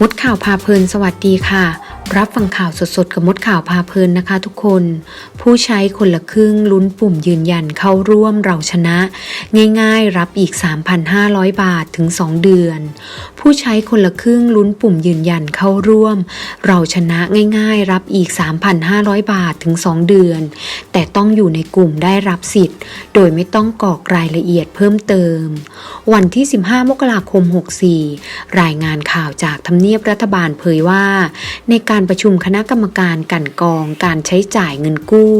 มดข่าวพาเพลินสวัสดีค่ะ รับฟังข่าวสดๆ กับมดข่าวพาเพลินนะคะทุกคน ผู้ใช้คนละครึ่งลุ้นปุ่มยืนยันเข้าร่วมเราชนะ ง่ายๆ รับอีก 3,500 บาทถึง 2 เดือน ผู้ใช้คนละครึ่งลุ้นปุ่มยืนยันเข้าร่วม เราชนะง่ายๆ รับอีก 3,500 บาทถึง 2 เดือน แต่ต้องอยู่ในกลุ่มได้รับสิทธิ์ โดยไม่ต้องกรอกรายละเอียดเพิ่มเติม วันที่ 15 มกราคม 64 รายงานข่าวจากทำเนียบรัฐบาลเผยว่า ในการประชุมคณะกรรมการกันกองการใช้จ่ายเงินกู้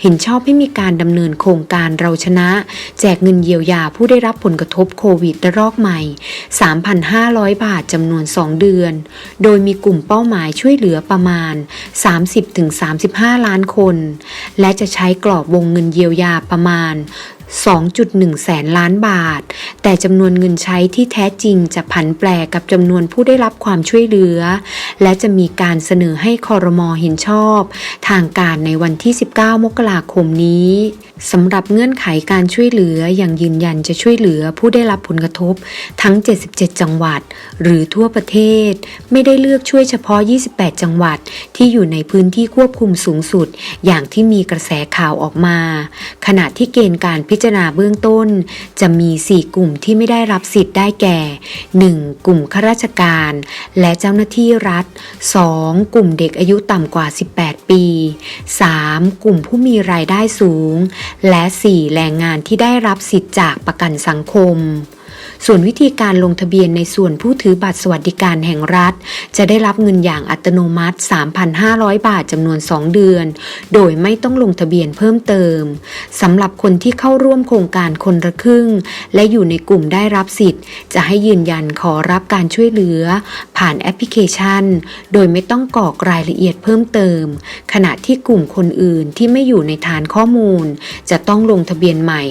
เห็นชอบให้มีการดำเนินโครงการเราชนะ แจกเงินเยียวยาผู้ได้รับผลกระทบโควิดระลอกใหม่ 3,500 บาทจำนวน 2 เดือน โดยมีกลุ่มเป้าหมายช่วยเหลือประมาณ 30-35 ล้านคน และจะใช้กรอบวงเงินเยียวยาประมาณ2.1 แสนล้านบาท แต่จำนวนเงินใช้ที่แท้จริงจะผันแปรกับจำนวนผู้ได้รับความช่วยเหลือ และจะมีการเสนอให้คอรมอเห็นชอบ ทางการในวันที่ 19 มกราคมนี้สำหรับเงื่อนไขการช่วยเหลืออย่างยืนยันจะช่วยเหลือผู้ได้รับผลกระทบทั้ง 77 จังหวัด หรือทั่วประเทศ ไม่ได้เลือกช่วยเฉพาะ 28 จังหวัดที่อยู่ในพื้นที่ควบคุมสูงสุด อย่างที่มีกระแสข่าวออกมา ขณะที่เกณฑ์การพิจารณาเบื้องต้น จะมี 4 กลุ่มที่ไม่ได้รับสิทธิ์ได้แก่ 1. กลุ่มข้าราชการ และเจ้าหน้าที่รัฐ 2. กลุ่มเด็กอายุต่ำกว่า 18 ปี 3. กลุ่มผู้มีรายได้สูง และ 4. แรงงานที่ได้รับสิทธิ์จากประกันสังคม ส่วนวิธีการลงทะเบียนในส่วนผู้ถือบัตรสวัสดิการแห่งรัฐ จะได้รับเงินอย่างอัตโนมัติ 3,500 บาทจำนวน 2 เดือน โดยไม่ต้องลงทะเบียนเพิ่มเติมสำหรับคนที่เข้าร่วมโครงการคนละครึ่ง และอยู่ในกลุ่มได้รับสิทธิ์ จะให้ยืนยันขอรับการช่วยเหลือ ผ่านแอปพลิเคชัน โดยไม่ต้องกรอกรายละเอียดเพิ่มเติม ขณะที่กลุ่มคนอื่นที่ไม่อยู่ในฐานข้อมูล จะต้องลงทะเบียนใหม่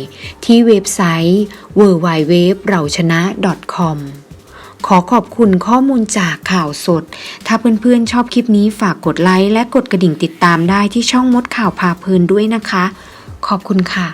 ที่เว็บไซต์ www เราชนะ .com ขอขอบคุณข้อมูลจากข่าวสด ถ้าเพื่อนๆชอบคลิปนี้ฝากกดไลค์และกดกระดิ่งติดตามได้ที่ช่องมดข่าวพาเพลินด้วยนะคะ ขอบคุณค่ะ